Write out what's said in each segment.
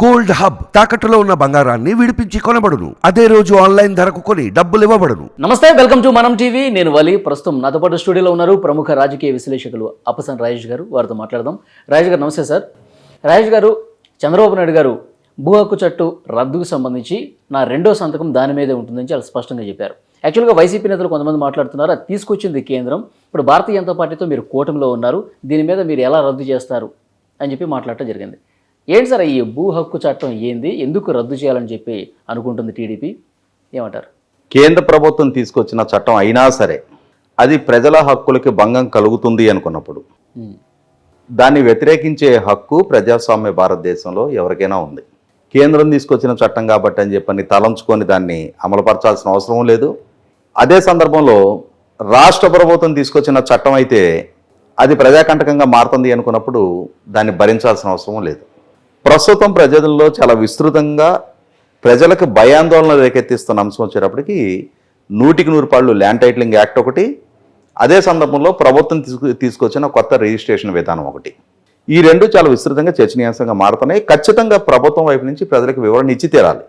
Gold hub తాకట్టులో ఉన్న బంగారాన్ని విడిపించి కొనబడును. అదే రోజు ఆన్లైన్ ధరకు కొని డబ్బులు ఇవ్వబడును. నమస్తే వెల్కమ్ టు మనం టీవీ. నేను వలి. ప్రస్తుతం నాతో పాటు స్టూడియోలో ఉన్నారు ప్రముఖ రాజకీయ విశ్లేషకులు అప్పసన్ రాజేష్ గారు. వారితో మాట్లాడదాం. రాజేష్ గారు నమస్తే సార్. రాజేష్ గారు చంద్రబాబు నాయుడు గారు భూ హక్కు చట్టు రద్దుకు సంబంధించి నా రెండో సంతకం దాని మీదే ఉంటుందని చాలా స్పష్టంగా చెప్పారు. యాక్చువల్గా వైసీపీ నేతలు కొంతమంది మాట్లాడుతున్నారు అది తీసుకొచ్చింది కేంద్రం. ఇప్పుడు భారతీయ జనతా పార్టీతో మీరు కూటమిలో ఉన్నారు. దీని మీద మీరు ఎలా రద్దు చేస్తారు అని చెప్పి మాట్లాడటం జరిగింది. ఏంటి సార్ ఈ భూ హక్కు చట్టం ఏంది? ఎందుకు రద్దు చేయాలని చెప్పి అనుకుంటుంది టీడీపీ? ఏమంటారు? కేంద్ర ప్రభుత్వం తీసుకొచ్చిన చట్టం అయినా సరే అది ప్రజల హక్కులకి భంగం కలుగుతుంది అనుకున్నప్పుడు. దాన్ని వ్యతిరేకించే హక్కు ప్రజాస్వామ్య భారతదేశంలో ఎవరికైనా ఉంది. కేంద్రం తీసుకొచ్చిన చట్టం కాబట్టి అని చెప్పని తలంచుకొని దాన్ని అమలుపరచాల్సిన అవసరం లేదు. అదే సందర్భంలో రాష్ట్ర ప్రభుత్వం తీసుకొచ్చిన చట్టం అయితే అది ప్రజాకంటకంగా మారుతుంది అనుకున్నప్పుడు దాన్ని భరించాల్సిన అవసరం లేదు. ప్రస్తుతం ప్రజల్లో చాలా విస్తృతంగా ప్రజలకు భయాందోళన రేకెత్తిస్తున్న అంశం వచ్చేటప్పటికి నూటికి నూరు పాళ్ళు ల్యాండ్ టైటిలింగ్ యాక్ట్ ఒకటి అదే సందర్భంలో ప్రభుత్వం తీసుకు తీసుకొచ్చిన కొత్త రిజిస్ట్రేషన్ విధానం ఒకటి. ఈ రెండు చాలా విస్తృతంగా చర్చనీయాంశంగా మారుతున్నాయి. ఖచ్చితంగా ప్రభుత్వం వైపు నుంచి ప్రజలకు వివరణ ఇచ్చి తీరాలి.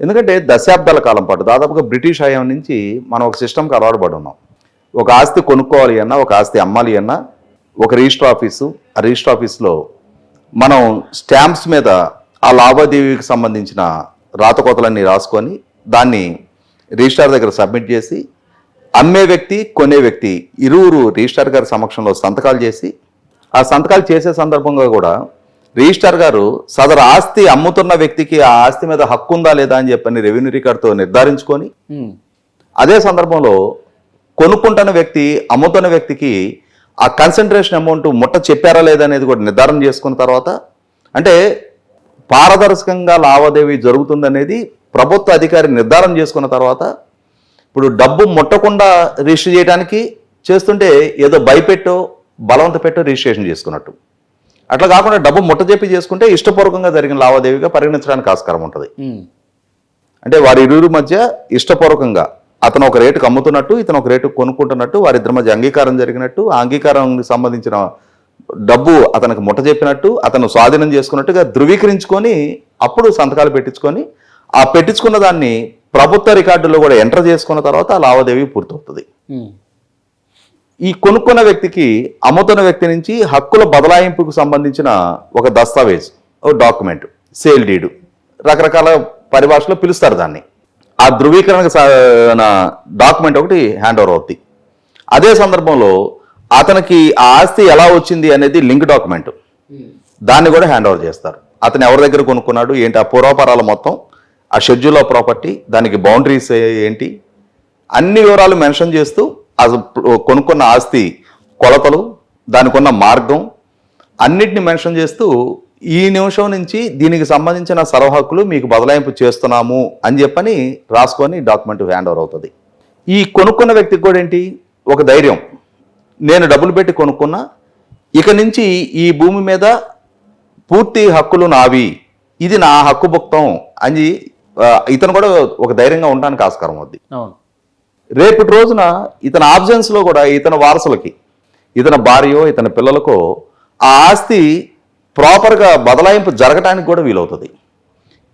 ఎందుకంటే దశాబ్దాల కాలం పాటు దాదాపుగా బ్రిటిష్ హయాం నుంచి మనం ఒక సిస్టమ్కి అలవాటు పడి ఉన్నాం. ఒక ఆస్తి కొనుక్కోవాలి అన్నా ఒక ఆస్తి అమ్మాలి అన్నా ఒక రిజిస్టర్ ఆఫీసు ఆ రిజిస్టర్ ఆఫీస్లో మనం స్టాంప్స్ మీద ఆ లావాదేవీకి సంబంధించిన రాతకోతలన్నీ రాసుకొని దాన్ని రిజిస్టార్ దగ్గర సబ్మిట్ చేసి అమ్మే వ్యక్తి కొనే వ్యక్తి ఇరువురు రిజిస్టార్ గారి సమక్షంలో సంతకాలు చేసి ఆ సంతకాలు చేసే సందర్భంగా కూడా రిజిస్టార్ గారు సదరు ఆస్తి అమ్ముతున్న వ్యక్తికి ఆ ఆస్తి మీద హక్కు ఉందా లేదా అని చెప్పని రెవెన్యూ రికార్డుతో నిర్ధారించుకొని. అదే సందర్భంలో కొనుక్కుంటున్న వ్యక్తి అమ్ముతున్న వ్యక్తికి ఆ కన్సన్ట్రేషన్ అమౌంట్ ముట్ట చెప్పారా లేదా అనేది కూడా నిర్ధారణ చేసుకున్న తర్వాత అంటే పారదర్శకంగా లావాదేవీ జరుగుతుందనేది ప్రభుత్వ అధికారి నిర్ధారణ చేసుకున్న తర్వాత ఇప్పుడు డబ్బు ముట్టకుండా రిజిస్టర్ చేయడానికి చేస్తుంటే ఏదో భయపెట్టో బలవంత పెట్టో రిజిస్ట్రేషన్ చేసుకున్నట్టు అట్లా కాకుండా డబ్బు ముట్ట చెప్పి చేసుకుంటే ఇష్టపూర్వకంగా జరిగిన లావాదేవీగా పరిగణించడానికి ఆస్కారం ఉంటుంది. అంటే వారి ఇరువురి మధ్య ఇష్టపూర్వకంగా అతను ఒక రేటుకు అమ్ముతున్నట్టు ఇతను ఒక రేటుకు కొనుక్కుంటున్నట్టు వారిద్దరి మధ్య అంగీకారం జరిగినట్టు ఆ అంగీకారానికి సంబంధించిన డబ్బు అతనికి ముట్ట చెప్పినట్టు అతను స్వాధీనం చేసుకున్నట్టుగా ధృవీకరించుకొని అప్పుడు సంతకాలు పెట్టించుకొని ఆ పెట్టించుకున్న దాన్ని ప్రభుత్వ రికార్డులో కూడా ఎంటర్ చేసుకున్న తర్వాత ఆ లావాదేవీ పూర్తవుతుంది. ఈ కొనుక్కున్న వ్యక్తికి అమ్ముతున్న వ్యక్తి నుంచి హక్కుల బదలాయింపుకు సంబంధించిన ఒక దస్తావేజ్ ఒక డాక్యుమెంట్ సేల్ డీడు రకరకాల పరిభాషలో పిలుస్తారు దాన్ని ఆ ధృవీకరణకు డాక్యుమెంట్ ఒకటి హ్యాండ్ ఓవర్ అవుద్ది. అదే సందర్భంలో అతనికి ఆ ఆస్తి ఎలా వచ్చింది అనేది లింక్ డాక్యుమెంట్ దాన్ని కూడా హ్యాండ్ ఓవర్ చేస్తారు. అతను ఎవరి దగ్గర కొనుక్కున్నాడు? ఏంటి? ఆ పూర్వపరాల మొత్తం ఆ షెడ్యూల్ ఆఫ్ ప్రాపర్టీ దానికి బౌండరీస్ ఏంటి? అన్ని వివరాలు మెన్షన్ చేస్తూ అసలు కొనుక్కున్న ఆస్తి కొలతలు దానికి ఉన్న మార్గం అన్నిటిని మెన్షన్ చేస్తూ ఈ నిమిషం నుంచి దీనికి సంబంధించిన సర్వహక్కులు మీకు బదలాయింపు చేస్తున్నాము అని చెప్పని రాసుకొని డాక్యుమెంట్ హ్యాండ్ ఓవర్ అవుతుంది. ఈ కొనుక్కున్న వ్యక్తికి కూడా ఏంటి? ఒక ధైర్యం. నేను డబ్బులు పెట్టి కొనుక్కున్నా ఇక నుంచి ఈ భూమి మీద పూర్తి హక్కులు నావి. ఇది నా హక్కు భుక్తం అని ఇతను కూడా ఒక ధైర్యంగా ఉండడానికి ఆస్కారం అవుద్ది అవును. రేపటి రోజున ఇతని ఆబ్సెన్స్లో కూడా ఇతని వారసులకి ఇతని భార్యో ఇతని పిల్లలకో ఆ ఆస్తి ప్రాపర్గా బదలాయింపు జరగటానికి కూడా వీలవుతుంది.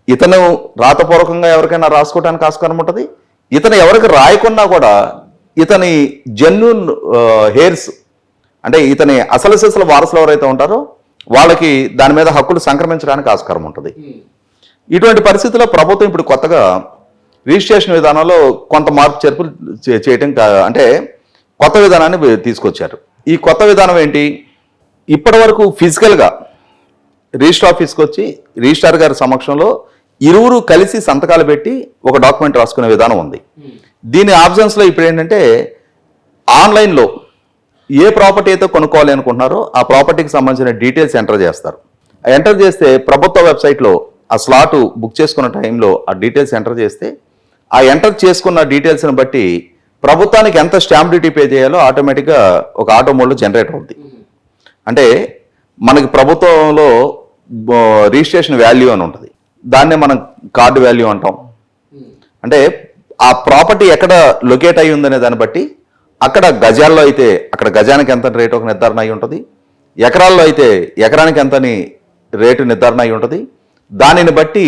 ఇతను రాతపూర్వకంగా ఎవరికైనా రాసుకోవడానికి ఆస్కారం ఉంటుంది. ఇతను ఎవరికి రాయకున్నా కూడా ఇతని జెన్యున్ హెయిర్స్ అంటే ఇతని అసలు సిసల వారసులు ఎవరైతే ఉంటారో వాళ్ళకి దాని మీద హక్కులు సంక్రమించడానికి ఆస్కారం ఉంటుంది. ఇటువంటి పరిస్థితుల్లో ప్రభుత్వం ఇప్పుడు కొత్తగా రిజిస్ట్రేషన్ విధానంలో కొంత మార్పు చేర్పులు చేయటం కా- అంటే కొత్త విధానాన్ని తీసుకొచ్చారు. ఈ కొత్త విధానం ఏంటి? ఇప్పటి వరకు ఫిజికల్గా రిజిస్టర్ ఆఫీస్కి వచ్చి రిజిస్ట్రార్ గారి సమక్షంలో ఇరువురు కలిసి సంతకాలు పెట్టి ఒక డాక్యుమెంట్ రాసుకునే విధానం ఉంది. దీని ఆప్షన్స్లో ఇప్పుడు ఏంటంటే ఆన్లైన్లో ఏ ప్రాపర్టీ అయితే కొనుక్కోవాలి అనుకుంటున్నారో ఆ ప్రాపర్టీకి సంబంధించిన డీటెయిల్స్ ఎంటర్ చేస్తారు. ఆ ఎంటర్ చేస్తే ప్రభుత్వ వెబ్సైట్లో ఆ స్లాట్ బుక్ చేసుకున్న టైంలో ఆ డీటెయిల్స్ ఎంటర్ చేస్తే ఆ ఎంటర్ చేసుకున్న డీటెయిల్స్ని బట్టి ప్రభుత్వానికి ఎంత స్టాంప్ డ్యూటీ పే చేయాలో ఆటోమేటిక్గా ఒక ఆటో మోడ్లో జనరేట్ అవుద్ది. అంటే మనకి ప్రభుత్వంలో రిజిస్ట్రేషన్ వాల్యూ అని ఉంటుంది. దాన్నే మనం కార్డు వాల్యూ అంటాం. అంటే ఆ ప్రాపర్టీ ఎక్కడ లొకేట్ అయి ఉందనే దాన్ని బట్టి అక్కడ గజాల్లో అయితే అక్కడ గజానికి ఎంత రేట్ ఒక నిర్ధారణ అయి ఉంటుంది ఎకరాల్లో అయితే ఎకరానికి ఎంతని రేటు నిర్ధారణ అయి ఉంటుంది దానిని బట్టి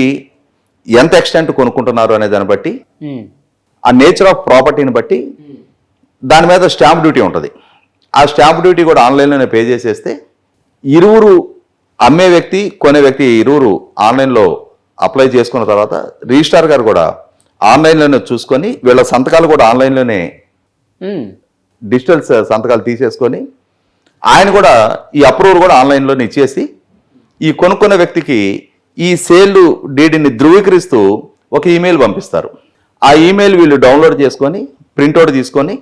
ఎంత ఎక్స్టెంట్ కొనుక్కుంటున్నారు అనే దాన్ని బట్టి ఉమ్. ఆ నేచర్ ఆఫ్ ప్రాపర్టీని బట్టి దాని మీద స్టాంప్ డ్యూటీ ఉంటుంది. ఆ స్టాంప్ డ్యూటీ కూడా ఆన్లైన్లోనే పే చేసేస్తే ఇరువురు అమ్మే వ్యక్తి కొనే వ్యక్తి ఇరువురు ఆన్లైన్లో అప్లై చేసుకున్న తర్వాత రిజిస్ట్రార్ గారు కూడా ఆన్లైన్లోనే చూసుకొని వీళ్ళ సంతకాలు కూడా ఆన్లైన్లోనే. డిజిటల్ సంతకాలు తీసేసుకొని ఆయన కూడా ఈ అప్రూవల్ కూడా ఆన్లైన్లోనే ఇచ్చేసి ఈ కొనుక్కున్న వ్యక్తికి ఈ సేల్ డీడీని ధృవీకరిస్తూ ఒక ఈమెయిల్ పంపిస్తారు ఆ ఈమెయిల్ వీళ్ళు డౌన్లోడ్ చేసుకొని ప్రింట్అవుట్ తీసుకొని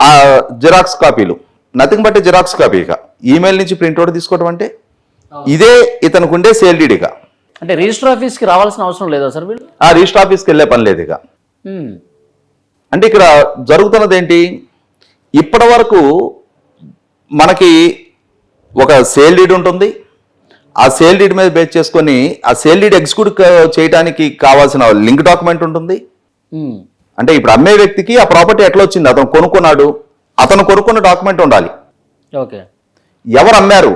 ఆ జిరాక్స్ కాపీలు నథింగ్ బట్ జిరాక్స్ కాపీ ఇక ఈమెయిల్ నుంచి ప్రింట్అవుట్ తీసుకోవడం అంటే ఇదే ఇతనికి ఉండే సేల్ డీడీగా అంటే రిజిస్టర్ ఆఫీస్కి రావాల్సిన అవసరం లేదా సార్ వీళ్ళు? ఆ రిజిస్టర్ ఆఫీస్కి వెళ్ళే పని లేదు ఇక. అంటే ఇక్కడ జరుగుతున్నది ఏంటి ఇప్పటి వరకు మనకి ఒక సేల్ డీడ్ ఉంటుంది. ఆ సేల్ డీడ్ మీద బేస్ చేసుకొని ఆ సేల్ డీడ్ ఎగ్జిక్యూట్ చేయడానికి కావాల్సిన లింక్ డాక్యుమెంట్ ఉంటుంది. అంటే ఇప్పుడు అమ్మే వ్యక్తికి ఆ ప్రాపర్టీ ఎట్లా వచ్చింది? అతను కొనుక్కున్నాడు. అతను కొనుక్కున్న డాక్యుమెంట్ ఉండాలి. ఓకే. ఎవరు అమ్మారు?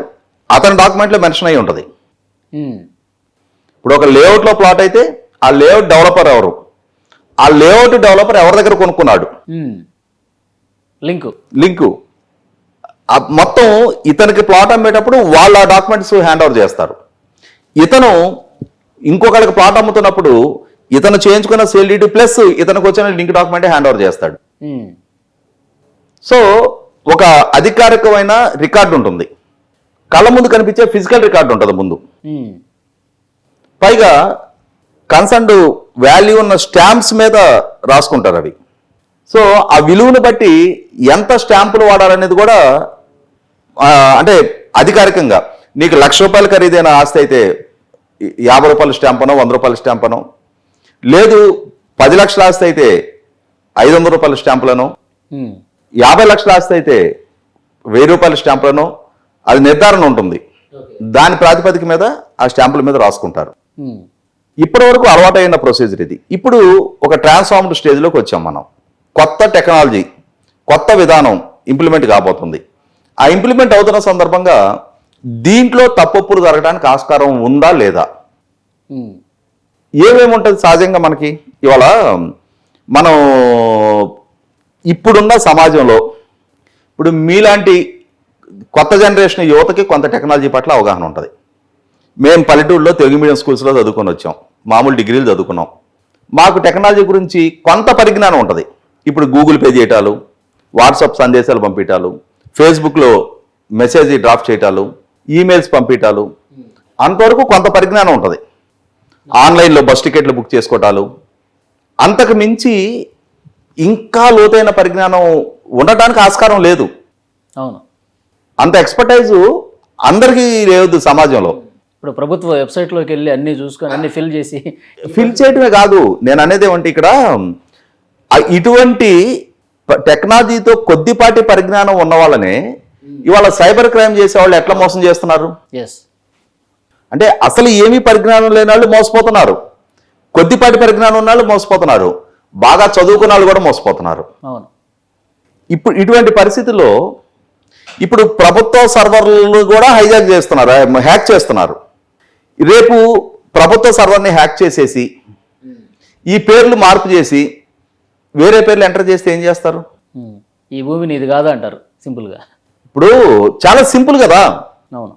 అతని డాక్యుమెంట్లో మెన్షన్ అయి ఉంటుంది. ఇప్పుడు ఒక లేఅవుట్లో ప్లాట్ అయితే ఆ లేఅవుట్ డెవలపర్ ఎవరు? ఆ లేఅవుట్ డెవలపర్ ఎవరి దగ్గర కొనుక్కున్నాడు. లింకు. లింకు. మొత్తం ఇతనికి ప్లాట్ అమ్మేటప్పుడు వాళ్ళ డాక్యుమెంట్స్ హ్యాండ్ ఓవర్ చేస్తారు. ఇతను ఇంకొకరికి ప్లాట్ అమ్ముతున్నప్పుడు ఇతను చేయించుకున్న సేల్ డీటీ ప్లస్ ఇతనికి వచ్చిన లింక్ డాక్యుమెంట్ హ్యాండ్ ఓవర్ చేస్తాడు. సో ఒక అధికారికమైన రికార్డు ఉంటుంది. కళ్ళ ముందు కనిపించే ఫిజికల్ రికార్డు ఉంటుంది ముందు. పైగా కన్సర్న్డ్ వాల్యూ ఉన్న స్టాంప్స్ మీద రాసుకుంటారు అవి సో ఆ విలువను బట్టి ఎంత స్టాంపులు వాడాలనేది కూడా అంటే అధికారికంగా నీకు లక్ష రూపాయలు ఖరీదైన ఆస్తి అయితే యాభై రూపాయల స్టాంప్ అనో వంద రూపాయల స్టాంప్ అనో లేదు పది లక్షల ఆస్తి అయితే ఐదు వందల రూపాయల స్టాంపులను. యాభై లక్షల ఆస్తి అయితే వెయ్యి రూపాయల స్టాంపులను అది నిర్ధారణ ఉంటుంది. దాని ప్రాతిపదిక మీద ఆ స్టాంపుల మీద రాసుకుంటారు. ఇప్పటి వరకు అలవాటైన ప్రొసీజర్ ఇది. ఇప్పుడు ఒక ట్రాన్స్ఫార్మ్డ్ స్టేజ్లోకి వచ్చాం మనం. కొత్త టెక్నాలజీ కొత్త విధానం ఇంప్లిమెంట్ కాబోతుంది. ఆ ఇంప్లిమెంట్ అవుతున్న సందర్భంగా దీంట్లో తప్పొప్పులు జరగడానికి ఆస్కారం ఉందా లేదా. ఏమేమి ఉంటుంది సహజంగా మనకి? ఇవాళ మనం ఇప్పుడున్న సమాజంలో ఇప్పుడు మీలాంటి కొత్త జనరేషన్ యువతకి కొంత టెక్నాలజీ పట్ల అవగాహన ఉంటుంది. మేము పల్లెటూరులో తెలుగు మీడియం స్కూల్స్లో చదువుకొని వచ్చాం. మామూలు డిగ్రీలు చదువుకున్నాం. మాకు టెక్నాలజీ గురించి కొంత పరిజ్ఞానం ఉంటుంది. ఇప్పుడు గూగుల్ పే చేయటాలు వాట్సాప్ సందేశాలు పంపించాలు ఫేస్బుక్లో మెసేజ్ డ్రాప్ చేయటాలు ఈమెయిల్స్ పంపించాలు అంతవరకు కొంత పరిజ్ఞానం ఉంటుంది. ఆన్లైన్లో బస్ టికెట్లు బుక్ చేసుకోవటాలు అంతకు మించి ఇంకా లోతైన పరిజ్ఞానం ఉండటానికి ఆస్కారం లేదు. అవును. అంత ఎక్స్పర్టైజ్ అందరికీ లేదు సమాజంలో. ఇప్పుడు ప్రభుత్వ వెబ్సైట్లోకి వెళ్ళి అన్ని చూసుకొని అన్ని ఫిల్ చేసి ఫిల్ చేయటమే కాదు నేను అనేది ఏమంటే ఇక్కడ ఇటువంటి టెక్నాలజీతో కొద్దిపాటి పరిజ్ఞానం ఉన్న వాళ్ళనే ఇవాళ సైబర్ క్రైమ్ చేసే వాళ్ళు ఎట్లా మోసం చేస్తున్నారు? ఎస్ అంటే అసలు ఏమీ పరిజ్ఞానం లేని వాళ్ళు మోసపోతున్నారు. కొద్దిపాటి పరిజ్ఞానం ఉన్న వాళ్ళు మోసపోతున్నారు. బాగా చదువుకున్న వాళ్ళు కూడా మోసపోతున్నారు. అవును. ఇప్పుడు ఇటువంటి పరిస్థితుల్లో ఇప్పుడు ప్రభుత్వ సర్వర్లు కూడా హైజాక్ చేస్తున్నారు హ్యాక్ చేస్తున్నారు. రేపు ప్రభుత్వ సర్వర్ని హ్యాక్ చేసేసి ఈ పేర్లు మార్పు చేసి వేరే పేర్లు ఎంటర్ చేస్తే ఏం చేస్తారు. ఈ భూమి నీది కాదు అంటారు సింపుల్గా. ఇప్పుడు చాలా సింపుల్ కదా? అవును.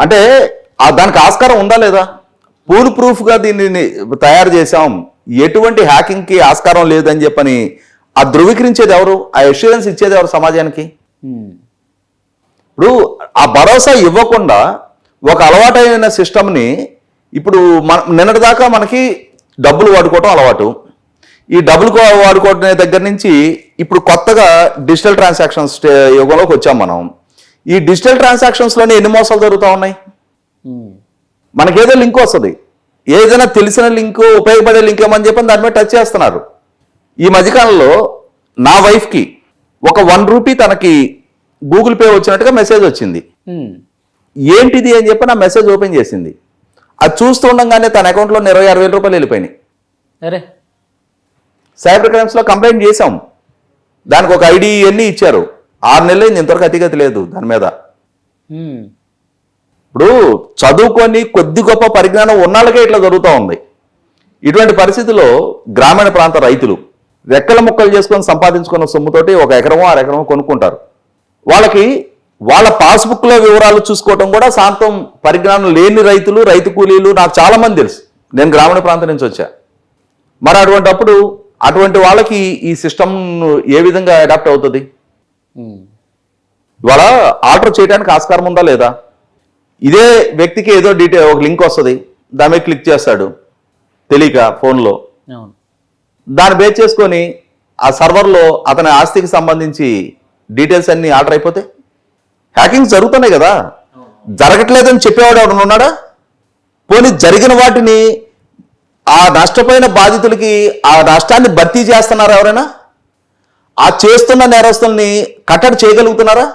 అంటే దానికి ఆస్కారం ఉందా లేదా? పూల్ ప్రూఫ్గా దీన్ని తయారు చేశాం. ఎటువంటి హ్యాకింగ్కి ఆస్కారం లేదని చెప్పని ఆ ధృవీకరించేది ఎవరు? ఆ అష్యూరెన్స్ ఇచ్చేది ఎవరు సమాజానికి. ఇప్పుడు ఆ భరోసా ఇవ్వకుండా ఒక అలవాటైన సిస్టమ్ని ఇప్పుడు మన నిన్నటిదాకా మనకి డబ్బులు వాడుకోవటం అలవాటు. ఈ డబ్బులు వాడుకోవటం వాడుకోవడం దగ్గర నుంచి ఇప్పుడు కొత్తగా డిజిటల్ ట్రాన్సాక్షన్స్ యుగంలోకి వచ్చాం మనం. ఈ డిజిటల్ ట్రాన్సాక్షన్స్లోనే ఎన్ని మోసాలు జరుగుతూ ఉన్నాయి? మనకేదో లింక్ వస్తుంది. ఏదైనా తెలిసిన లింక్ ఉపయోగపడే లింక్ ఏమని చెప్పని దాని మీద టచ్ చేస్తున్నారు. ఈ మధ్యకాలంలో నా వైఫ్కి ఒక వన్ రూపీ తనకి గూగుల్ పే వచ్చినట్టుగా మెసేజ్ వచ్చింది. ఏంటిది అని చెప్పి నా మెసేజ్ ఓపెన్ చేసింది. అది చూస్తూ ఉండగానే తన అకౌంట్లో ఇరవై ఆరు వేల రూపాయలు వెళ్ళిపోయినాయి. అరే. సైబర్ క్రైమ్స్లో కంప్లైంట్ చేశాం. దానికి ఒక ఐడి ఇవన్నీ ఇచ్చారు. ఆరు నెలలు అయింది ఇంతవరకు అతిగతి లేదు దాని మీద. ఇప్పుడు చదువుకొని కొద్ది గొప్ప పరిజ్ఞానం ఉన్నాళ్ళకే ఇట్లా జరుగుతూ ఉంది. ఇటువంటి పరిస్థితిలో గ్రామీణ ప్రాంత రైతులు రెక్కల ముక్కలు చేసుకొని సంపాదించుకున్న సొమ్ముతోటి ఒక ఎకరమో అర ఎకరమో కొనుక్కుంటారు. వాళ్ళకి వాళ్ళ పాస్బుక్లో వివరాలు చూసుకోవటం కూడా శాంతం పరిజ్ఞానం లేని రైతులు రైతు కూలీలు నాకు చాలా మంది తెలుసు. నేను గ్రామీణ ప్రాంతం నుంచి వచ్చా. మరి అటువంటి అప్పుడు అటువంటి వాళ్ళకి ఈ సిస్టమ్ ఏ విధంగా అడాప్ట్ అవుతుంది. ఇవాళ ఆర్డర్ చేయడానికి ఆస్కారం ఉందా లేదా? ఇదే వ్యక్తికి ఏదో డీటెయిల్ ఒక లింక్ వస్తుంది. దాని మీద క్లిక్ చేస్తాడు. తెలియక ఫోన్లో. అవును. దాన్ని బేస్ చేసుకొని ఆ సర్వర్లో అతని ఆస్తికి సంబంధించి డీటెయిల్స్ అన్ని ఆర్డర్ అయిపోతే? హ్యాకింగ్ జరుగుతున్నాయి కదా. జరగట్లేదని చెప్పేవాడు ఎవడన్నా ఉన్నాడా? పోనీ జరిగిన వాటిని ఆ నష్టపోయిన బాధితులకి ఆ నష్టాన్ని భర్తీ చేస్తున్నారా ఎవరైనా? ఆ చేస్తున్న నేరస్తుల్ని కట్టడి చేయగలుగుతున్నారా.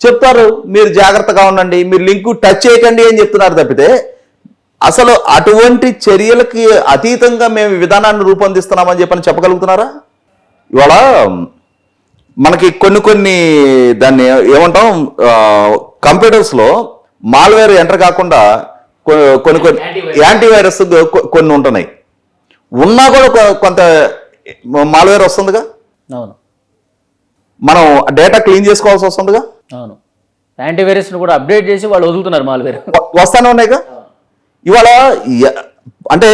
చెప్తారు మీరు జాగ్రత్తగా ఉండండి మీరు లింక్ టచ్ చేయకండి అని చెప్తున్నారు తప్పితే అసలు అటువంటి చర్యలకి అతీతంగా మేము విధానాన్ని రూపొందిస్తున్నామని చెప్పని చెప్పగలుగుతున్నారా? ఇవాళ మనకి కొన్ని కొన్ని దాన్ని ఏమంటాం కంప్యూటర్స్లో మాల్వేర్ ఎంటర్ కాకుండా కొన్ని కొన్ని యాంటీవైరస్. కొన్ని ఉంటున్నాయి. ఉన్నా కూడా కొంత మాల్వేర్ వస్తుందిగా? అవును. మనం డేటా క్లీన్ చేసుకోవాల్సి వస్తుందిగా? అవును. యాంటీవైరస్ను కూడా అప్డేట్ చేసి వాళ్ళు వదులుతున్నారు మాల్వేర్. వస్తానే ఉన్నాయిగా? ఇవాళ అంటే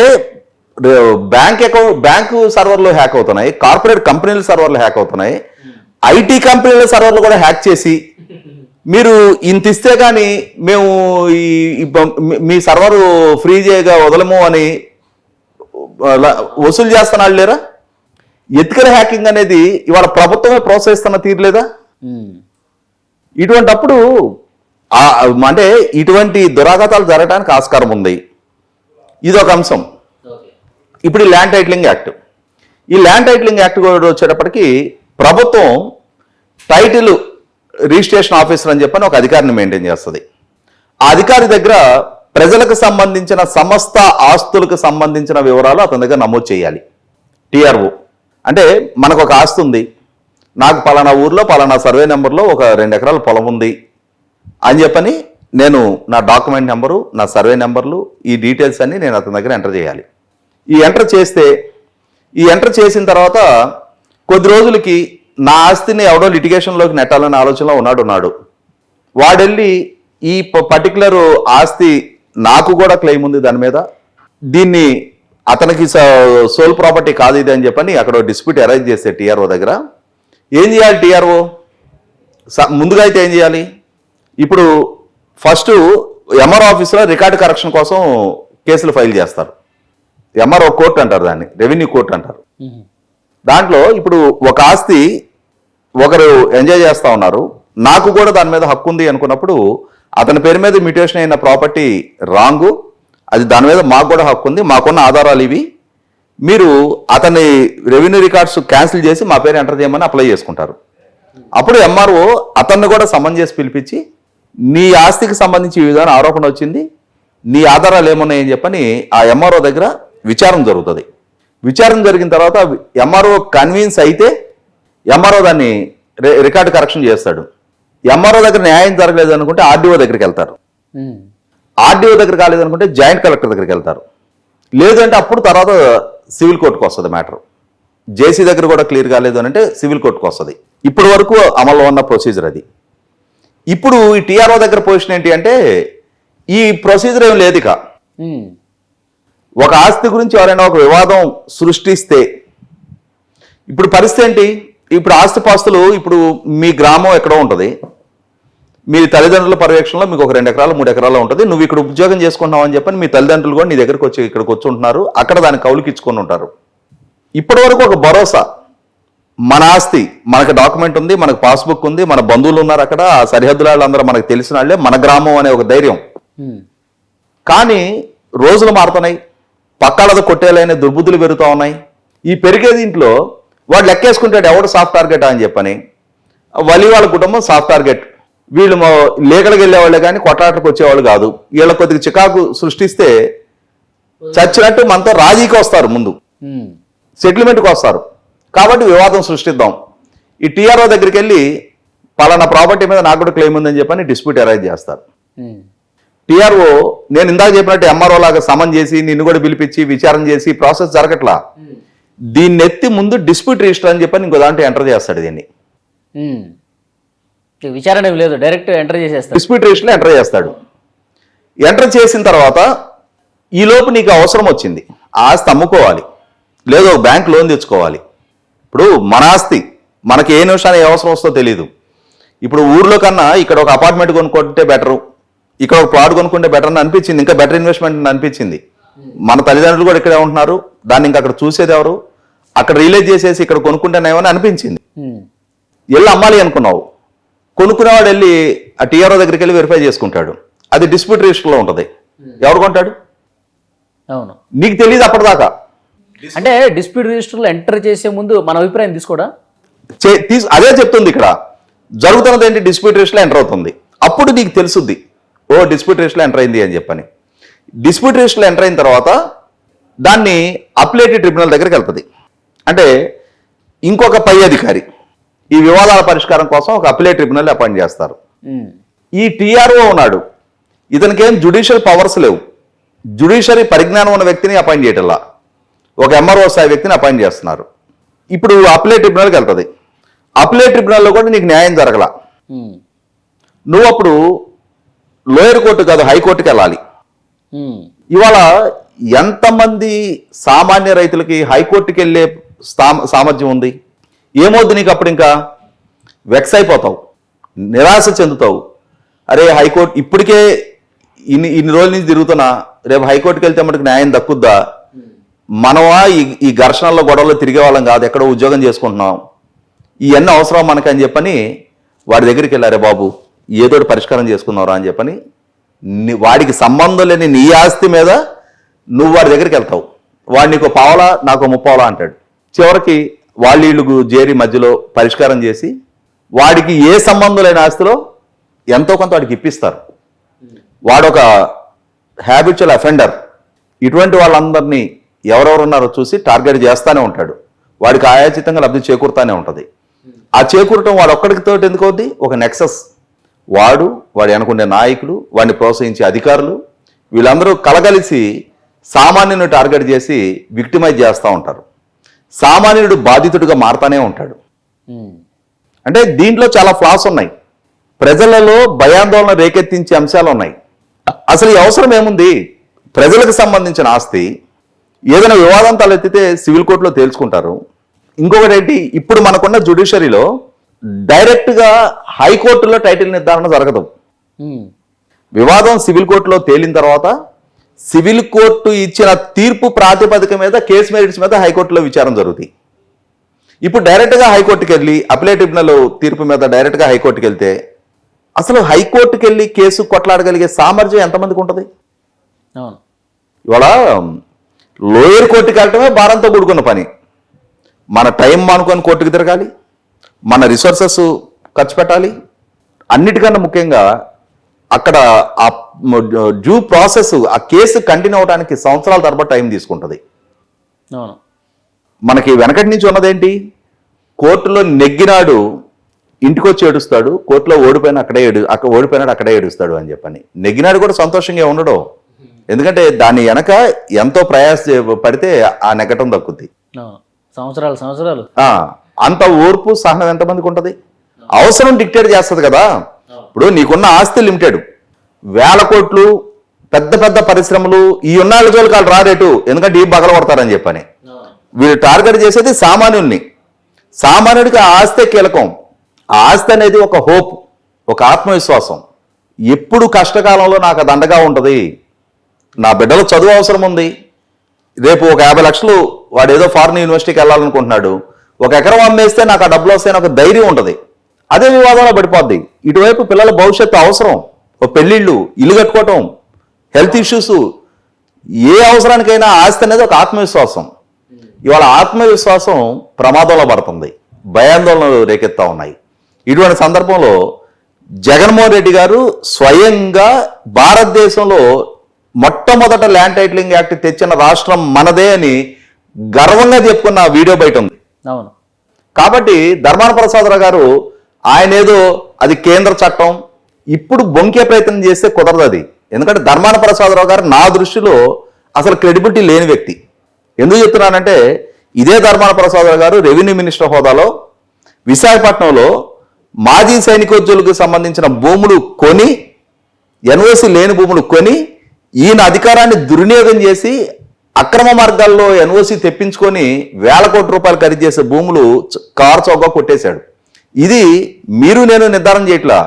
బ్యాంక్ అకౌంట్ బ్యాంకు సర్వర్లు హ్యాక్ అవుతున్నాయి కార్పొరేట్ కంపెనీల సర్వర్లు హ్యాక్ అవుతున్నాయి ఐటీ కంపెనీల సర్వర్లు కూడా హ్యాక్ చేసి మీరు ఇంత ఇస్తే కానీ మేము ఈ మీ- సర్వర్ ఫ్రీ చేయగా వదలము అని వసూలు చేస్తున్నాడు లేరా ఎథికల్ హ్యాకింగ్ అనేది ఇవాళ ప్రభుత్వమే ప్రోత్సహిస్తున్న తీరులేదా ఉమ్. ఇటువంటప్పుడు అంటే ఇటువంటి దురాఘాతాలు జరగడానికి ఆస్కారం ఉంది. ఇది ఒక అంశం ఇప్పుడు ఈ ల్యాండ్ టైటిలింగ్ యాక్ట్. ఈ ల్యాండ్ టైటిలింగ్ యాక్ట్ కూడా వచ్చేటప్పటికి ప్రభుత్వం టైటిల్ రిజిస్ట్రేషన్ ఆఫీసర్ అని చెప్పని ఒక అధికారిని మెయింటైన్ చేస్తుంది. ఆ అధికారి దగ్గర ప్రజలకు సంబంధించిన సమస్త ఆస్తులకు సంబంధించిన వివరాలు అతని దగ్గర నమోదు చేయాలి. టిఆర్ఓ అంటే మనకు ఒక ఆస్తి ఉంది. నాకు పలానా ఊర్లో పలానా సర్వే నెంబర్లో ఒక రెండు ఎకరాల పొలం ఉంది. అని చెప్పని నేను నా డాక్యుమెంట్ నెంబరు నా సర్వే నెంబర్లు ఈ డీటెయిల్స్ అన్ని నేను అతని దగ్గర ఎంటర్ చేయాలి. ఈ ఎంటర్ చేస్తే ఈ ఎంటర్ చేసిన తర్వాత కొద్ది రోజులకి నా ఆస్తిని ఎవడో లిటిగేషన్లోకి నెట్టాలనే ఆలోచనలో ఉన్నాడు ఉన్నాడు. వాడెళ్ళి ఈ పర్టికులర్ ఆస్తి నాకు కూడా క్లెయిమ్ ఉంది దాని మీద. దీన్ని అతనికి సోల్ ప్రాపర్టీ కాదు ఇది అని చెప్పని అక్కడ డిస్ప్యూట్ అరేంజ్ చేస్తే టీఆర్ఓ దగ్గర. ఏం చేయాలి టీఆర్ఓ? ముందుగా అయితే ఏం చేయాలి? ఇప్పుడు ఫస్ట్ ఎంఆర్ ఆఫీస్లో రికార్డ్ కరెక్షన్ కోసం కేసులు ఫైల్ చేస్తారు. ఎంఆర్ఓ కోర్టు అంటారు దాన్ని రెవెన్యూ కోర్టు అంటారు. దాంట్లో ఇప్పుడు ఒక ఆస్తి ఒకరు ఎంజాయ్ చేస్తా ఉన్నారు. నాకు కూడా దాని మీద హక్కు ఉంది అనుకున్నప్పుడు అతని పేరు మీద మ్యూటేషన్ అయిన ప్రాపర్టీ రాంగు. అది దాని మీద మాకు కూడా హక్కు ఉంది మాకున్న ఆధారాలు ఇవి. మీరు అతని రెవెన్యూ రికార్డ్స్ క్యాన్సిల్ చేసి మా పేరు ఎంటర్ చేయమని అప్లై చేసుకుంటారు. అప్పుడు ఎంఆర్ఓ అతన్ని కూడా సమన్ చేసి పిలిపించి నీ ఆస్తికి సంబంధించి ఈ విధానం ఆరోపణ వచ్చింది నీ ఆధారాలు ఏమున్నాయని చెప్పని ఆ ఎంఆర్ఓ దగ్గర విచారణ జరుగుతుంది. విచారణ జరిగిన తర్వాత ఎంఆర్ఓ కన్విన్స్ అయితే ఎంఆర్ఓ దాన్ని రికార్డు కరెక్షన్ చేస్తాడు. ఎంఆర్ఓ దగ్గర న్యాయం జరగలేదు అనుకుంటే ఆర్డీఓ దగ్గరికి వెళ్తారు. ఆర్డీఓ దగ్గర కాలేదనుకుంటే జాయింట్ కలెక్టర్ దగ్గరికి వెళ్తారు. లేదంటే అప్పుడు తర్వాత సివిల్ కోర్టుకు వస్తుంది మ్యాటర్. జేసీ దగ్గర కూడా క్లియర్ కాలేదు అని అంటే సివిల్ కోర్టుకు వస్తుంది. ఇప్పటి వరకు అమల్లో ఉన్న ప్రొసీజర్ అది. ఇప్పుడు ఈ టీఆర్ఓ దగ్గర పొజిషన్ ఏంటి అంటే ఈ ప్రొసీజర్ ఏం లేదు ఇక. ఉమ్. ఒక ఆస్తి గురించి ఎవరైనా ఒక వివాదం సృష్టిస్తే ఇప్పుడు పరిస్థితి ఏంటి? ఇప్పుడు ఆస్తి పాస్తులు ఇప్పుడు మీ గ్రామం ఎక్కడో ఉంటుంది. మీ తల్లిదండ్రుల పర్యవేక్షణలో మీకు ఒక రెండు ఎకరాలు మూడు ఎకరాలు ఉంటుంది. నువ్వు ఇక్కడ ఉద్యోగం చేసుకుంటున్నావు అని చెప్పని మీ తల్లిదండ్రులు కూడా నీ దగ్గరకు వచ్చి ఇక్కడికి వచ్చి ఉంటున్నారు. అక్కడ దాన్ని కౌలుకి ఇచ్చుకొని ఉంటారు. ఇప్పటి వరకు ఒక భరోసా మన ఆస్తి మనకు డాక్యుమెంట్ ఉంది మనకు పాస్బుక్ ఉంది మన బంధువులు ఉన్నారు అక్కడ ఆ సరిహద్దుల వాళ్ళందరూ మనకు తెలిసిన వాళ్ళే మన గ్రామం అనే ఒక ధైర్యం. కానీ రోజులు మారుతున్నాయి పక్కాలతో కొట్టేలైన దుర్బుద్ధులు పెరుగుతూ ఉన్నాయి. ఈ పెరిగే దీంట్లో వాడు లెక్కేసుకుంటాడు ఎవడు సాఫ్ట్ టార్గెట్ అని చెప్పని. వలి వాళ్ళ కుటుంబం సాఫ్ట్ టార్గెట్ వీళ్ళు లేఖలకు వెళ్ళేవాళ్ళే కానీ కొట్లాటకు వచ్చేవాళ్ళు కాదు. వీళ్ళ కొద్దిగా చికాకు సృష్టిస్తే చచ్చినట్టు మనతో రాజీకి వస్తారు ముందు. సెటిల్మెంట్కి వస్తారు. కాబట్టి వివాదం సృష్టిద్దాం. ఈ టీఆర్ఓ దగ్గరికి వెళ్ళి పలానా ప్రాపర్టీ మీద నాకు కూడా క్లెయిమ్ ఉందని చెప్పని డిస్ప్యూట్ అరైజ్ చేస్తారు. టిఆర్ఓ నేను ఇందాక చెప్పినట్టు ఎంఆర్ఓ లాగా సమన్ చేసి నిన్ను కూడా పిలిపించి విచారణ చేసి ప్రాసెస్ జరగట్లా? దీన్ని ఎత్తి ముందు డిస్ప్యూట్ రిజిస్టర్ అని చెప్పని ఇంకో దాంట్లో ఎంటర్ చేస్తాడు దీన్ని. విచారణ లేదు డైరెక్ట్ ఎంటర్ చేసేస్తారు డిస్ప్యూట్ రిజిస్టర్లో ఎంటర్ చేస్తాడు. ఎంటర్ చేసిన తర్వాత ఈ లోపు నీకు అవసరం వచ్చింది. ఆ ఆస్తి అమ్ముకోవాలి. లేదా బ్యాంక్ లోన్ తెచ్చుకోవాలి. ఇప్పుడు మన ఆస్తి మనకి ఏ నిమిషానికి ఏ అవసరం వస్తుందో తెలియదు ఇప్పుడు ఊర్లో కన్నా ఇక్కడ ఒక అపార్ట్మెంట్ కొనుక్కుంటే బెటరు ఇక్కడ ఒక ప్లాట్ కొనుక్కుంటే బెటర్ అని అనిపించింది ఇంకా బెటర్ ఇన్వెస్ట్మెంట్ అని అనిపించింది. మన తల్లిదండ్రులు కూడా ఇక్కడే ఉంటున్నారు దాన్ని ఇంకా అక్కడ చూసేది ఎవరు? అక్కడ రిలీజ్ చేసేసి ఇక్కడ కొనుక్కుంటేనేమో అని అనిపించింది. వెళ్ళి అమ్మాలి అనుకున్నావు. కొనుక్కునేవాడు వెళ్ళి ఆ టీఆర్ఓ దగ్గరికి వెళ్ళి వెరిఫై చేసుకుంటాడు. అది డిస్ప్యూట్ రిజిస్టర్లో ఉంటుంది. ఎవరు కొంటాడు? అవును. నీకు తెలియదు అప్పటిదాకా. అంటే డిస్ప్యూట్ రిజిస్టర్లో ఎంటర్ చేసే ముందు మన అభిప్రాయం తీసుకోడా? అదే చెప్తుంది ఇక్కడ. జరుగుతున్నది ఏంటి? డిస్ప్యూట్ రిజిస్టర్లో ఎంటర్ అవుతుంది. అప్పుడు నీకు తెలుసుద్ది. ఓ డిస్ప్యూట్ రిజిస్టర్లో ఎంటర్ అయింది అని చెప్పని. డిస్ప్యూట్ రిజిస్టర్లో ఎంటర్ అయిన తర్వాత దాన్ని అప్లేటెడ్ ట్రిబ్యునల్ దగ్గరికి వెళ్తుంది. అంటే ఇంకొక పై అధికారి ఈ వివాదాల పరిష్కారం కోసం ఒక అప్లేట్ ట్రిబ్యునల్ అపాయింట్ చేస్తారు. ఈ టీఆర్ఓ ఉన్నాడు. ఇతనికేం జుడిషియల్ పవర్స్ లేవు. జుడిషియరీ పరిజ్ఞానం ఉన్న వ్యక్తిని అపాయింట్ చేయటల్లా. ఒక ఎంఆర్ఓ స్థాయి వ్యక్తిని అపాయింట్ చేస్తున్నారు. ఇప్పుడు అప్లేట్ ట్రిబ్యునల్కి వెళ్తుంది. అప్లేట్ ట్రిబ్యునల్లో కూడా నీకు న్యాయం జరగల. నువ్వు అప్పుడు లోయర్ కోర్టు కాదు హైకోర్టుకి వెళ్ళాలి. ఇవాళ ఎంతమంది సామాన్య రైతులకి హైకోర్టుకి వెళ్ళే సామర్థ్యం ఉంది? ఏమొద్దు నీకు అప్పుడు ఇంకా? వెక్స్ అయిపోతావు. నిరాశ చెందుతావు. అరే హైకోర్టు ఇప్పటికే ఇన్ని ఇన్ని రోజుల నుంచి తిరుగుతున్నా. రేపు హైకోర్టుకి వెళ్తే మనకి న్యాయం దక్కుద్దా? మనమా ఈ ఈ ఘర్షణల్లో గొడవల్లో తిరిగే వాళ్ళం కాదు ఎక్కడో ఉద్యోగం చేసుకుంటున్నాం. ఇవన్నీ అవసరం మనకి అని చెప్పని వాడి దగ్గరికి వెళ్ళారే బాబు ఏదో పరిష్కారం చేసుకున్నారా అని చెప్పని వాడికి సంబంధం లేని నీ ఆస్తి మీద నువ్వు వాడి దగ్గరికి వెళ్తావు. వాడు నీకు పావలా నాకు ముప్పావలా అంటాడు. చివరికి వాళ్ళ వీళ్ళు చేరి మధ్యలో పరిష్కారం చేసి వాడికి ఏ సంబంధం లేని ఆస్తిలో ఎంతో కొంత వాడికి ఇప్పిస్తారు. వాడొక హ్యాబిచువల్ అఫెండర్ ఇటువంటి వాళ్ళందరినీ ఎవరెవరు ఉన్నారో చూసి టార్గెట్ చేస్తానే ఉంటాడు. వాడికి ఆయాచితంగా లబ్ధి చేకూరుతానే ఉంటుంది. ఆ చేకూరటం వాడు ఒక్కడికి తోటి ఎందుకు అవుద్ది ఒక నెక్సస్ వాడు వాడు అనుకునే నాయకులు వాడిని ప్రోత్సహించే అధికారులు వీళ్ళందరూ కలగలిసి సామాన్యుని టార్గెట్ చేసి విక్టిమైజ్ చేస్తూ ఉంటారు. సామాన్యుడు బాధితుడిగా మారుతానే ఉంటాడు. ఉమ్. అంటే దీంట్లో చాలా ఫ్లాస్ ఉన్నాయి. ప్రజలలో భయాందోళన రేకెత్తించే అంశాలు ఉన్నాయి అసలు ఈ అవసరం ఏముంది? ప్రజలకు సంబంధించిన ఆస్తి ఏదైనా వివాదం తలెత్తితే సివిల్ కోర్టులో తేల్చుకుంటారు. ఇంకొకటి ఏంటి ఇప్పుడు మనకున్న జుడిషియరీలో డైరెక్ట్గా హైకోర్టులో టైటిల్ నిర్ధారణ జరగదు. వివాదం సివిల్ కోర్టులో తేలిన తర్వాత సివిల్ కోర్టు ఇచ్చిన తీర్పు ప్రాతిపదిక మీద కేసు మెరిట్స్ మీద హైకోర్టులో విచారణ జరుగుతాయి ఇప్పుడు డైరెక్ట్గా హైకోర్టుకి వెళ్ళి అప్లై ట్రిబ్యునల్ తీర్పు మీద డైరెక్ట్గా హైకోర్టుకి వెళ్తే అసలు హైకోర్టుకి వెళ్ళి కేసు కొట్లాడగలిగే సామర్థ్యం ఎంతమందికి ఉంటుంది? ఇవాళ లోయర్ కోర్టుకి వెళ్ళటమే భారంతో కూడుకున్న పని. మన టైం మానుకొని కోర్టుకి తిరగాలి మన రిసోర్సెస్ ఖర్చు పెట్టాలి. అన్నిటికన్నా ముఖ్యంగా అక్కడ ఆ డ్యూ ప్రాసెస్ ఆ కేసు కంటిన్యూ అవడానికి సంవత్సరాల తరబడి టైం తీసుకుంటుంది. మనకి వెనకటి నుంచి ఉన్నదేంటి? కోర్టులో నెగ్గినాడు ఇంటికి వచ్చి ఏడుస్తాడు కోర్టులో ఓడిపోయిన అక్కడే ఏడు అక్కడ ఓడిపోయినాడు అక్కడే ఏడుస్తాడు అని చెప్పని. నెగ్గినాడు కూడా సంతోషంగా ఉండడు. ఎందుకంటే దాని వెనక ఎంతో ప్రయాస చే- పడితే ఆ నెగ్గటం దక్కుద్ది. సంవత్సరాలు సంవత్సరాలు. అంత ఓర్పు సహనం ఎంతమందికి ఉంటుంది? అవసరం డిక్టేట్ చేస్తుంది కదా? ఇప్పుడు నీకున్న ఆస్తి లిమిటెడ్ వేల కోట్లు పెద్ద పెద్ద పరిశ్రమలు ఈ ఉన్నాళ్ళ జోలికి వాళ్ళు రారేటు ఎందుకంటే ఈ బగల కొడతారని చెప్పని. వీళ్ళు టార్గెట్ చేసేది సామాన్యుల్ని. సామాన్యుడికి ఆ ఆస్తే కీలకం. ఆ ఆస్తి అనేది ఒక హోప్ ఒక ఆత్మవిశ్వాసం. ఎప్పుడు కష్టకాలంలో నాకు అది అండగా ఉంటుంది? నా బిడ్డలు చదువు అవసరం ఉంది. రేపు ఒక యాభై లక్షలు వాడు ఏదో ఫారిన్ యూనివర్సిటీకి వెళ్ళాలనుకుంటున్నాడు. ఒక ఎకరం అమ్మేస్తే నాకు ఆ డబ్బులు వస్తే ఒక ధైర్యం ఉంటుంది. అదే వివాదంలో పడిపోద్ది. ఇటువైపు పిల్లల భవిష్యత్తు అవసరం. ఒక పెళ్ళిళ్ళు ఇల్లు కట్టుకోవటం హెల్త్ ఇష్యూస్ ఏ అవసరానికైనా ఆస్తి అనేది ఒక ఆత్మవిశ్వాసం. ఇవాళ ఆత్మవిశ్వాసం ప్రమాదంలో పడుతుంది. భయాందోళనలు రేకెత్తా ఉన్నాయి. ఇటువంటి సందర్భంలో జగన్మోహన్ రెడ్డి గారు స్వయంగా భారతదేశంలో మొట్టమొదట ల్యాండ్ టైటిలింగ్ యాక్ట్ తెచ్చిన రాష్ట్రం మనదే అని గర్వంగా చెప్పుకున్న వీడియో బయట ఉంది. అవును. కాబట్టి ధర్మాన ప్రసాదరావు గారు ఆయన ఏదో అది కేంద్ర చట్టం ఇప్పుడు బొంకే ప్రయత్నం చేస్తే కుదరదు అది. ఎందుకంటే ధర్మాన ప్రసాదరావు గారు నా దృష్టిలో అసలు క్రెడిబిలిటీ లేని వ్యక్తి. ఎందుకు చెప్తున్నానంటే ఇదే ధర్మాన ప్రసాదరావు గారు రెవెన్యూ మినిస్టర్ హోదాలో విశాఖపట్నంలో మాజీ సైనికోద్యోగులకు సంబంధించిన భూములు కొని ఎన్ఓసి లేని భూములు కొని ఈయన అధికారాన్ని దుర్వినియోగం చేసి అక్రమ మార్గాల్లో ఎన్ఓసి తెప్పించుకొని వేల కోట్ల రూపాయలు ఖరీదు చేసే భూములు కారు చౌక కొట్టేశాడు. ఇది మీరు నేను నిర్ధారణ చేయట్లా?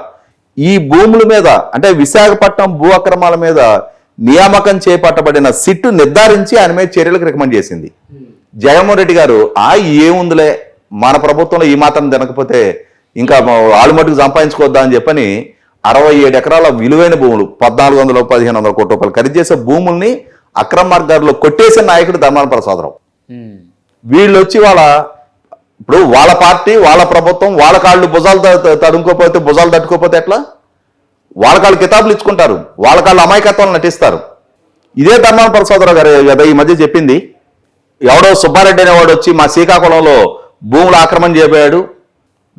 ఈ భూముల మీద అంటే విశాఖపట్నం భూ అక్రమాల మీద నియామకం చేపట్టబడిన సిట్టు నిర్ధారించి ఆయన మీద చర్యలకు రికమెండ్ చేసింది. జగన్మోహన్ రెడ్డి గారు ఆ ఏముందిలే? మన ప్రభుత్వంలో ఈ మాత్రం తినకపోతే ఇంకా ఆలు మటుకు సంపాదించుకోవద్దా? అని చెప్పని అరవై ఏడు ఎకరాల విలువైన భూములు పద్నాలుగు వందల పదిహేను వందల కోట్ల రూపాయలు ఖరీదు చేసే భూముల్ని అక్రమ మార్గాల్లో కొట్టేసిన నాయకుడు ధర్మాన ప్రసాదరావు. వీళ్ళు వచ్చి వాళ్ళ ఇప్పుడు వాళ్ళ పార్టీ వాళ్ళ ప్రభుత్వం వాళ్ళ కాళ్ళు భుజాలు త- తడుముకోపోతే భుజాలు తట్టుకోపోతే ఎట్లా? వాళ్ళ కాళ్ళు కితాబులు ఇచ్చుకుంటారు. వాళ్ళ కాళ్ళు అమాయకత్వం నటిస్తారు. ఇదే ధర్మాన ప్రసాదరావు గారు కదా ఈ మధ్య చెప్పింది. ఎవడో సుబ్బారెడ్డి అనేవాడు వచ్చి మా శ్రీకాకుళంలో భూములు ఆక్రమణ చేయబోయాడు.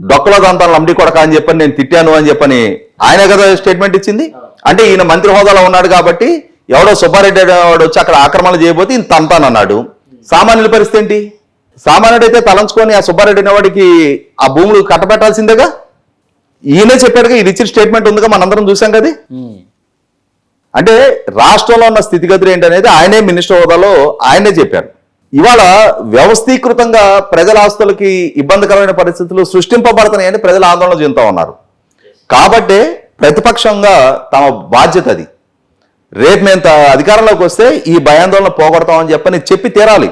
డొక్కలో దంతాలను అమ్మి కొడక అని చెప్పని నేను తిట్టాను అని చెప్పని ఆయన కదా స్టేట్మెంట్ ఇచ్చింది. అంటే ఈయన మంత్రి హోదాలో ఉన్నాడు కాబట్టి ఎవడో సుబ్బారెడ్డి వాడు వచ్చి అక్కడ ఆక్రమణ చేయబోతే ఈయన తంతానన్నాడు సామాన్యుల పరిస్థితి ఏంటి? సామాన్యుడు అయితే తలంచుకొని ఆ సుబ్బారెడ్డి అనేవాడికి ఆ భూములు కట్టబెట్టాల్సిందేగా? ఈయనే చెప్పాడుగా ఇది ఇచ్చిన స్టేట్మెంట్ ఉందిగా మనందరం చూసాం కదా. అంటే రాష్ట్రంలో ఉన్న స్థితిగతులు ఏంటనేది ఆయనే మినిస్టర్ హోదాలో ఆయనే చెప్పారు ఇవాళ వ్యవస్థీకృతంగా ప్రజల ఆస్తులకి ఇబ్బందికరమైన పరిస్థితులు సృష్టింపబడుతున్నాయని ప్రజలు ఆందోళన చెందుతా ఉన్నారు. కాబట్టే ప్రతిపక్షంగా తమ బాధ్యత అది. రేపు మేము అధికారంలోకి వస్తే ఈ భయాందోళన పోగొడతామని చెప్పని చెప్పి తీరాలి.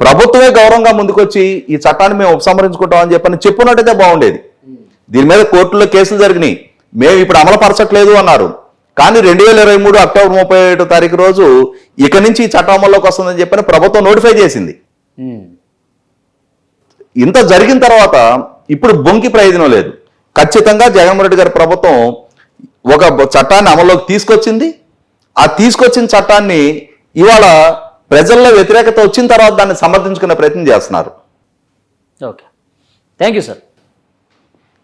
ప్రభుత్వమే గౌరవంగా ముందుకొచ్చి ఈ చట్టాన్ని మేము ఉపసంహరించుకుంటామని చెప్పని చెప్పున్నట్టయితే బాగుండేది. దీని మీద కోర్టులో కేసులు జరిగినాయి. మేము ఇప్పుడు అమలుపరచట్లేదు అన్నారు. కానీ రెండు వేల ఇరవై మూడు అక్టోబర్ ముప్పై ఏడు తారీఖు రోజు ఇక నుంచి ఈ చట్టం అమల్లోకి వస్తుందని చెప్పని ప్రభుత్వం నోటిఫై చేసింది. ఇంత జరిగిన తర్వాత ఇప్పుడు బొంకి ప్రయోజనం లేదు. ఖచ్చితంగా జగన్మోహన్ రెడ్డి గారి ప్రభుత్వం ఒక చట్టాన్ని అమల్లోకి తీసుకొచ్చింది. ఆ తీసుకొచ్చిన చట్టాన్ని ఇవాళ ప్రజల్లో వ్యతిరేకత వచ్చిన తర్వాత దాన్ని సమర్థించుకునే ప్రయత్నం చేస్తున్నారు. ఓకే. Thank you sir.